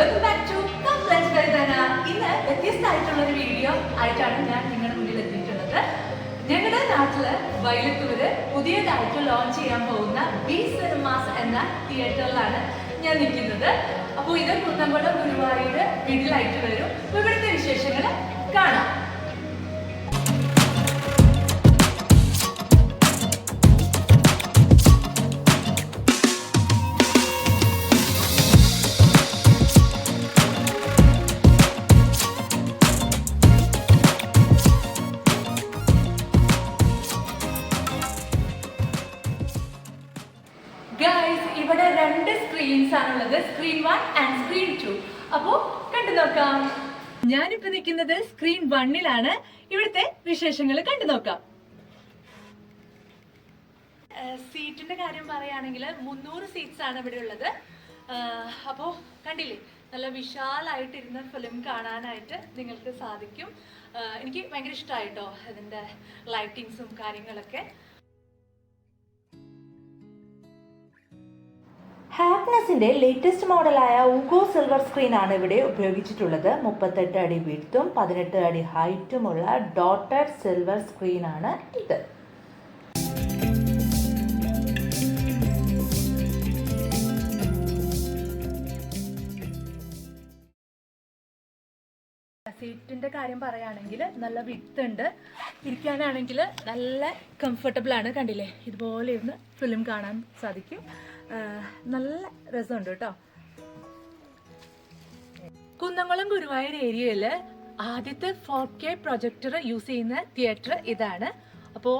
Welcome back to complaints വേദന ഇന്ന് വ്യത്യസ്തമായിട്ടുള്ള ഒരു വീഡിയോ ആയിട്ടാണ് ഞാൻ നിങ്ങളുടെ മുന്നിൽ എത്തിയിട്ടുള്ളത്. ഞങ്ങളുടെ നാട്ടിൽ വൈലത്തൂര് പുതിയതായിട്ട് ലോഞ്ച് ചെയ്യാൻ പോകുന്ന ബി സിനിമാസ് എന്ന തിയേറ്ററിലാണ് ഞാൻ നിൽക്കുന്നത്. അപ്പോൾ ഇത് കുന്നംകുളം ഗുരുവായൂർ വീട്ടിലായിട്ട് വരും. ഇവിടുത്തെ വിശേഷങ്ങൾ കാണാം. ഗൈസ് ഇവിടെ രണ്ട് സ്ക്രീൻസ് ആണുള്ളത്. Screen one and screen two അപ്പോ കണ്ടു നോക്കാം. ഞാനിപ്പോ നിൽക്കുന്നത് സ്ക്രീൻ വണ്ണിലാണ് ഇവിടുത്തെ വിശേഷങ്ങൾ കണ്ടു നോക്കാം. സീറ്റിന്റെ കാര്യം പറയുകയാണെങ്കിൽ മുന്നൂറ് സീറ്റ്സ് ആണ് ഇവിടെ ഉള്ളത്. അപ്പോൾ കണ്ടില്ലേ? നല്ല വിശാലായിട്ടിരുന്ന ഫിലിം കാണാനായിട്ട് നിങ്ങൾക്ക് സാധിക്കും. എനിക്ക് ഭയങ്കര ഇഷ്ടമായിട്ടോ അതിന്റെ ലൈറ്റിങ്സും കാര്യങ്ങളൊക്കെ. ഹാപ്നെസിന്റെ ലേറ്റസ്റ്റ് മോഡലായ ഊഗോ സിൽവർ സ്ക്രീൻ ആണ് ഇവിടെ ഉപയോഗിച്ചിട്ടുള്ളത്. മുപ്പത്തെട്ട് അടി വീഴ്ത്തും പതിനെട്ട് അടി ഹൈറ്റുമുള്ള ഡോട്ടഡ് സിൽവർ സ്ക്രീൻ ആണ് ഇത്. സീറ്റിന്റെ കാര്യം പറയുകയാണെങ്കിൽ നല്ല വിത്ത് ഉണ്ട്. ഇരിക്കാനാണെങ്കിൽ നല്ല കംഫർട്ടബിൾ ആണ്. കണ്ടില്ലേ? ഇതുപോലെ ഇരുന്ന് ഫിലിം കാണാൻ സാധിക്കും. നല്ല രസമുണ്ട് കേട്ടോ. കുന്നംകുളം ഗുരുവായൂർ ഏരിയയിൽ ആദ്യത്തെ ഫോർ കെ പ്രൊജക്ടർ യൂസ് ചെയ്യുന്ന തിയേറ്റർ ഇതാണ്. അപ്പോൾ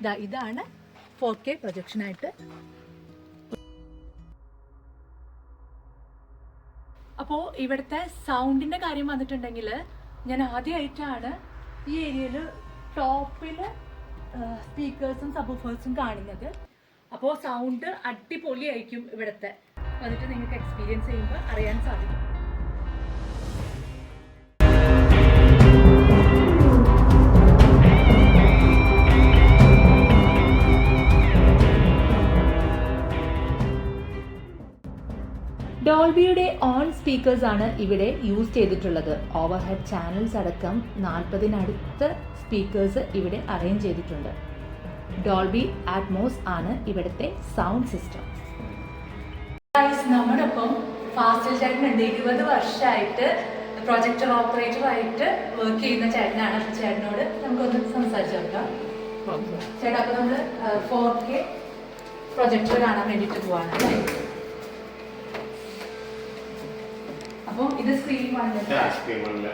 ഇതാ ഇതാണ് ഫോർ കെ പ്രൊജക്ഷനായിട്ട് അപ്പോൾ ഇവിടുത്തെ സൗണ്ടിന്റെ കാര്യം വന്നിട്ടുണ്ടെങ്കിൽ ഞാൻ ആദ്യമായിട്ടാണ് ഈ ഏരിയയിൽ ടോപ്പിൽ സ്പീക്കേഴ്സും സബൂഫേഴ്സും കാണുന്നത്. അപ്പോൾ സൗണ്ട് അടിപൊളിയായിരിക്കും ഇവിടുത്തെ. വന്നിട്ട് നിങ്ങൾക്ക് എക്സ്പീരിയൻസ് ചെയ്യുമ്പോൾ അറിയാൻ സാധിക്കും. ഡോൾബിയുടെ ഓൺ സ്പീക്കേഴ്സ് ആണ് ഇവിടെ യൂസ് ചെയ്തിട്ടുള്ളത്. ഓവർഹെഡ് ചാനൽസ് അടക്കം നാൽപ്പതിനടുത്ത് സ്പീക്കേഴ്സ് ഇവിടെ അറേഞ്ച് ചെയ്തിട്ടുണ്ട്. ഡോൾബി ആറ്റ്മോസ് ആണ് ഇവിടുത്തെ സൗണ്ട് സിസ്റ്റം നമ്മളിപ്പം ഫാസ്റ്റ് ചേട്ടൻ ചേട്ടനുണ്ട്. ഇരുപത് വർഷമായിട്ട് പ്രൊജക്ടർ ഓപ്പറേറ്ററായിട്ട് വർക്ക് ചെയ്യുന്ന ചേട്ടനാണ് അപ്പൊ ചേട്ടനോട് നമുക്കൊന്ന് സംസാരിച്ചു നോക്കാം. ചേട്ടാ അപ്പൊ നമ്മൾ ഫോർ കെ പ്രൊജക്ടർ കാണാൻ വേണ്ടിട്ട് പോവാണ് അല്ലേ? അപ്പൊ ഇത് സ്ക്രീൻ സ്ക്രീനിലെ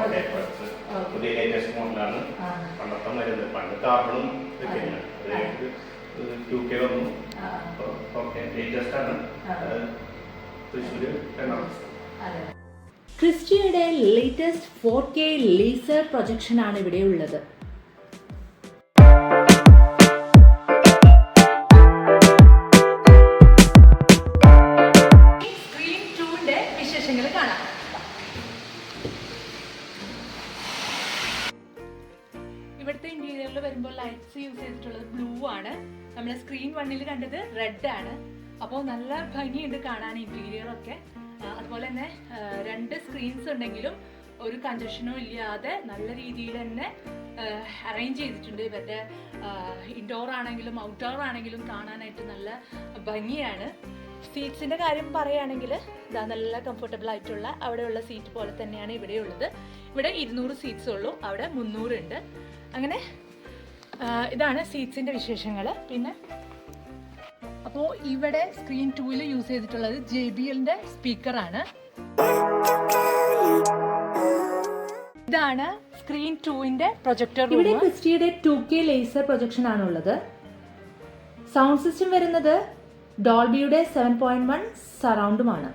എടുത്ത് പുതിയ ലേറ്റസ്റ്റ് മോഡലാണ്. പണ്ടത്തെ മരുന്ന്. പണ്ട് കാർബണും ടു കെ വന്നു. ഓക്കെ ലേറ്റസ്റ്റ് ആണ്. Thrissur Ernakulam. ക്രിസ്റ്റിയുടെ latest four K laser projection ആണ് ആണ്. നമ്മൾ സ്ക്രീൻ വണ്ണിൽ കണ്ടത് റെഡ് ആണ്. അപ്പോൾ നല്ല ഭംഗിയുണ്ട് കാണാൻ ഇന്റീരിയറൊക്കെ അതുപോലെ തന്നെ രണ്ട് സ്ക്രീൻസ് ഉണ്ടെങ്കിലും ഒരു കഞ്ചക്ഷനും ഇല്ലാതെ നല്ല രീതിയിൽ തന്നെ അറേഞ്ച് ചെയ്തിട്ടുണ്ട്. ഇവരുടെ ഇൻഡോർ ആണെങ്കിലും ഔട്ട്ഡോർ ആണെങ്കിലും കാണാനായിട്ട് നല്ല ഭംഗിയാണ്. സീറ്റ്സിന്റെ കാര്യം പറയുകയാണെങ്കിൽ ഇതാ നല്ല കംഫർട്ടബിൾ ആയിട്ടുള്ള അവിടെയുള്ള സീറ്റ് പോലെ തന്നെയാണ് ഇവിടെ ഉള്ളത് ഇവിടെ ഇരുന്നൂറ് സീറ്റ്സ് ഉള്ളൂ. അവിടെ മുന്നൂറ് ഉണ്ട്. അങ്ങനെ ഇതാണ് സീറ്റ്സിന്റെ വിശേഷങ്ങൾ പിന്നെ അപ്പോൾ ഇവിടെ സ്ക്രീൻ ടൂവിൽ യൂസ് ചെയ്തിട്ടുള്ളത് ജെ ബി എല്ലിന്റെ സ്പീക്കറാണ് ഇതാണ് സ്ക്രീൻ ടൂവിന്റെ പ്രൊജക്ടർ ഇവിടെ ക്രിസ്റ്റിയുടെ ടു കെ ലേസർ പ്രൊജക്ഷൻ ആണുള്ളത്. സൗണ്ട് സിസ്റ്റം വരുന്നത് ഡോൾബിയുടെ സെവൻ പോയിന്റ് വൺ സറൗണ്ടുമാണ്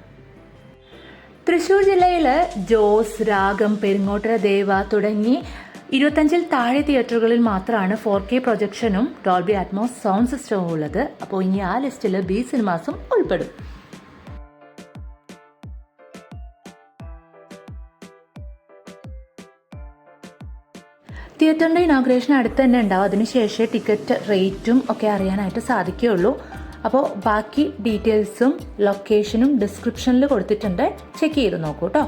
തൃശ്ശൂർ ജില്ലയിൽ ജോസ് രാഗം പെരിങ്ങോട്ടര ദേവ തുടങ്ങി ഇരുപത്തഞ്ചിൽ താഴെ തിയേറ്ററുകളിൽ മാത്രമാണ് ഫോർ കെ പ്രൊജക്ഷനും ഡോൾബി അറ്റ്മോസ് സൗണ്ട് സിസ്റ്റവും ഉള്ളത്. അപ്പോൾ ഇനി ആ ലിസ്റ്റിൽ ബി സിനിമാസും ഉൾപ്പെടും. തിയേറ്ററിന്റെ ഇനോഗ്രേഷൻ അടുത്ത് തന്നെ ഉണ്ടാവും. അതിനുശേഷം ടിക്കറ്റ് റേറ്റും ഒക്കെ അറിയാനായിട്ട് സാധിക്കുകയുള്ളൂ. അപ്പോൾ ബാക്കി ഡീറ്റെയിൽസും ലൊക്കേഷനും ഡിസ്ക്രിപ്ഷനിൽ കൊടുത്തിട്ടുണ്ട്. ചെക്ക് ചെയ്ത് നോക്കൂ കേട്ടോ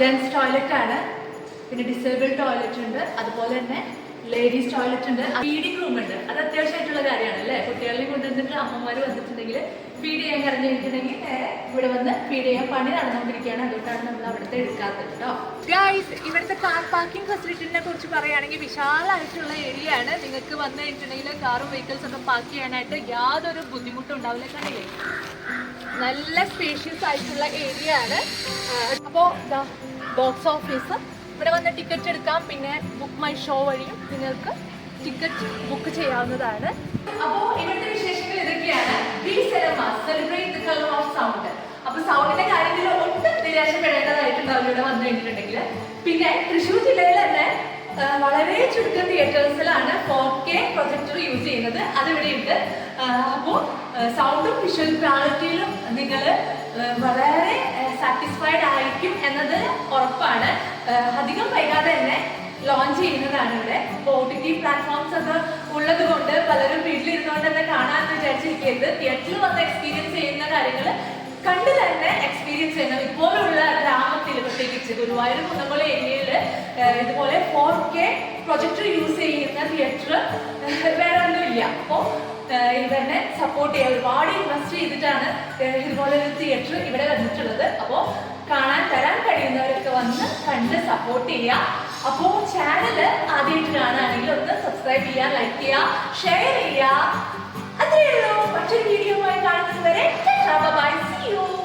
ജെൻസ് ടോയ്ലറ്റ് ആണ്. പിന്നെ ഡിസേബിൾ ടോയ്ലറ്റ് ഉണ്ട്. അതുപോലെ തന്നെ ലേഡീസ് ടോയ്ലറ്റ് ഉണ്ട്. ഫീഡിംഗ് റൂം ഉണ്ട്. അത് അത്യാവശ്യമായിട്ടുള്ള കാര്യമാണ് അല്ലേ? കുട്ടികളെ കൊണ്ടുവന്നിട്ട് അമ്മമാർ വന്നിട്ടുണ്ടെങ്കിൽ ഫീഡ് ചെയ്യാൻ കറിഞ്ഞിട്ടുണ്ടെങ്കിൽ ഇവിടെ വന്ന് ഫീഡ് ചെയ്യാൻ പണി നടന്നുകൊണ്ടിരിക്കുകയാണ്. അതുകൊണ്ടാണ് നമ്മൾ അവിടുത്തെ എടുക്കാത്തത് കേട്ടോ ഇവിടുത്തെ കാർ പാർക്കിംഗ് ഫെസിലിറ്റിനെ കുറിച്ച് പറയുകയാണെങ്കിൽ വിശാലമായിട്ടുള്ള ഏരിയ ആണ്. നിങ്ങൾക്ക് വന്നു കഴിഞ്ഞിട്ടുണ്ടെങ്കിൽ കാറും വെഹിക്കിൾസ് ഒക്കെ പാർക്ക് ചെയ്യാനായിട്ട് യാതൊരു ബുദ്ധിമുട്ടും ഉണ്ടാവില്ല. കണ്ടില്ലേ? നല്ല സ്പേഷ്യസ് ആയിട്ടുള്ള ഏരിയ ആണ്. അപ്പോൾ ബോക്സ് ഓഫീസ് ഇവിടെ വന്ന് ടിക്കറ്റ് എടുക്കാം. പിന്നെ ബുക്ക് മൈ ഷോ വഴിയും നിങ്ങൾക്ക് ടിക്കറ്റ് ബുക്ക് ചെയ്യാവുന്നതാണ്. അപ്പോ ഇവിടുത്തെ വിശേഷങ്ങൾ ഇതൊക്കെയാണ്. അപ്പൊ സൗണ്ടിന്റെ കാര്യത്തിൽ ഒട്ടും നിരാശപ്പെടേണ്ടതായിട്ടുണ്ടാവും ഇവിടെ വന്നു കഴിഞ്ഞിട്ടുണ്ടെങ്കിൽ പിന്നെ തൃശ്ശൂർ ജില്ലയിൽ തന്നെ വളരെ ചുരുക്കം തിയേറ്റേഴ്സിലാണ് ഫോർ കെ പ്രൊജക്ടർ യൂസ് ചെയ്യുന്നത്. അതിവിടെ ഉണ്ട് അപ്പോൾ സൗണ്ടും വിഷ്വൽ ക്വാളിറ്റിയിലും നിങ്ങൾ വളരെ സാറ്റിസ്ഫൈഡ് ആയിരിക്കും എന്നത് ഉറപ്പാണ്. അധികം വൈകാതെ തന്നെ ലോഞ്ച് ചെയ്യുന്നതാണ് ഇവിടെ. ഒ ടി ടി പ്ലാറ്റ്ഫോംസ് ഒക്കെ ഉള്ളത് കൊണ്ട് പലരും വീട്ടിലിരുന്നുകൊണ്ട് തന്നെ കാണാൻ വിചാരിച്ചിരിക്കരുത്. തിയേറ്ററിൽ വന്ന് എക്സ്പീരിയൻസ് ചെയ്യുന്ന കാര്യങ്ങൾ കണ്ട് തന്നെ എക്സ്പീരിയൻസ് ചെയ്യണം ഇപ്പോഴുള്ള ഗ്രാമത്തിൽ പ്രത്യേകിച്ച് ഗുരുവായൂർ കുന്നംകുളം ഏരിയയിൽ ഇതുപോലെ ഫോർ കെ പ്രൊജക്ടർ യൂസ് ചെയ്യുന്ന തിയേറ്റർ വേറെ ഒന്നുമില്ല. അപ്പോൾ ഇവരെ സപ്പോർട്ട് ചെയ്യുക ഒരുപാട് ഇൻവെസ്റ്റ് ചെയ്തിട്ടാണ് ഇതുപോലെ ഒരു തിയേറ്റർ ഇവിടെ വന്നിട്ടുള്ളത്. അപ്പോൾ കാണാൻ തരാൻ കഴിയുന്നവരൊക്കെ വന്ന് കണ്ട് സപ്പോർട്ട് ചെയ്യുക അപ്പോൾ ചാനൽ ആദ്യമായിട്ട് കാണുകയാണെങ്കിൽ ഒന്ന് സബ്സ്ക്രൈബ് ചെയ്യുക ലൈക്ക് ചെയ്യുക ഷെയർ ചെയ്യുക Bye-bye. See you.